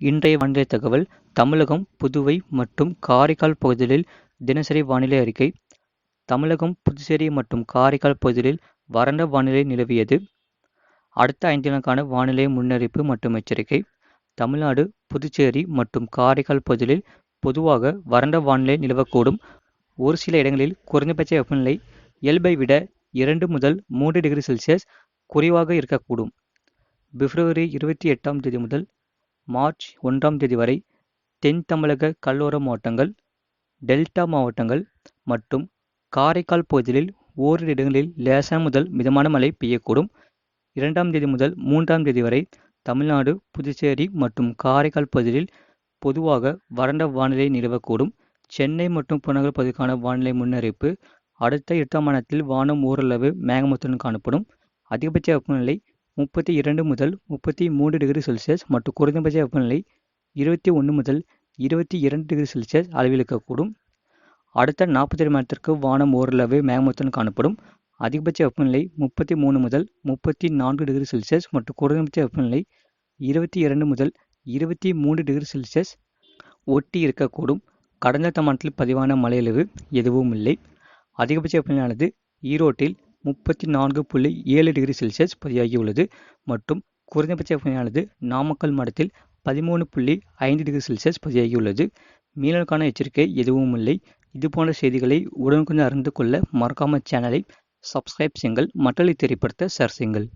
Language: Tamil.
இன்றைய வானிலை தகவல் தமிழகம் புதுவை மற்றும் காரைக்கால் பகுதிகளில் தினசரி வானிலை அறிக்கை. தமிழகம் புதுச்சேரி மற்றும் காரைக்கால் பகுதிகளில் வறண்ட வானிலை நிலவியது. அடுத்த ஐந்து நாளுக்கான வானிலை முன்னறிவிப்பு மற்றும் எச்சரிக்கை. தமிழ்நாடு புதுச்சேரி மற்றும் காரைக்கால் பகுதிகளில் பொதுவாக வறண்ட வானிலை நிலவக்கூடும். ஒரு சில இடங்களில் குறைந்தபட்ச வெப்பநிலை இயல்பை விட இரண்டு முதல் மூன்று டிகிரி செல்சியஸ் குறைவாக இருக்கக்கூடும். பிப்ரவரி இருபத்தி எட்டாம் தேதி முதல் மார்ச் ஒன்றாம் தேதி வரை தென் தமிழக கடலோர மாவட்டங்கள் டெல்டா மாவட்டங்கள் மற்றும் காரைக்கால் பகுதிகளில் ஓரிரு இடங்களில் லேசான முதல் மிதமான மழை பெய்யக்கூடும். இரண்டாம் தேதி முதல் மூன்றாம் தேதி வரை தமிழ்நாடு புதுச்சேரி மற்றும் காரைக்கால் பகுதிகளில் பொதுவாக வறண்ட வானிலை நிலவக்கூடும். சென்னை மற்றும் புறநகர் பகுதிக்கான வானிலை முன்னறிவிப்பு அடுத்த எட்டாம் மாதத்தில் வானம் ஓரளவு மேகமூத்துடன் காணப்படும். அதிகபட்ச வெப்பநிலை முப்பத்தி இரண்டு முதல் முப்பத்தி மூன்று டிகிரி செல்சியஸ் மற்றும் குறைந்தபட்ச வெப்பநிலை இருபத்தி ஒன்று முதல் இருபத்தி இரண்டு டிகிரி செல்சியஸ் அளவில் இருக்கக்கூடும் அடுத்த நாற்பத்தேழு மணி வானம் ஓரளவு மேகமூட்டத்துடன் காணப்படும். அதிகபட்ச வெப்பநிலை முப்பத்தி மூணு முதல் முப்பத்தி நான்கு டிகிரி செல்சியஸ் மற்றும் குறைந்தபட்ச வெப்பநிலை இருபத்தி இரண்டு முதல் இருபத்தி மூன்று டிகிரி செல்சியஸ் ஒட்டி இருக்கக்கூடும். கடந்த தமானத்தில் பதிவான மழையளவு எதுவும் இல்லை அதிகபட்ச வெப்பநிலையானது ஈரோட்டில் முப்பத்தி நான்கு புள்ளி ஏழு டிகிரி செல்சியஸ் பதிவாகியுள்ளது மற்றும் குறைந்தபட்ச வெப்பநிலையானது நாமக்கல் மாவட்டத்தில் பதிமூணு புள்ளி ஐந்து டிகிரி செல்சியஸ் பதிவாகியுள்ளது மீனலுக்கான எச்சரிக்கை எதுவும் இல்லை. இது போன்ற செய்திகளை உடனுக்குடன் அறிந்து கொள்ள மறக்காம சேனலை சப்ஸ்கிரைப் செய்யுங்கள். மற்றளை தெரியப்படுத்த ஷேர் செய்யுங்கள்.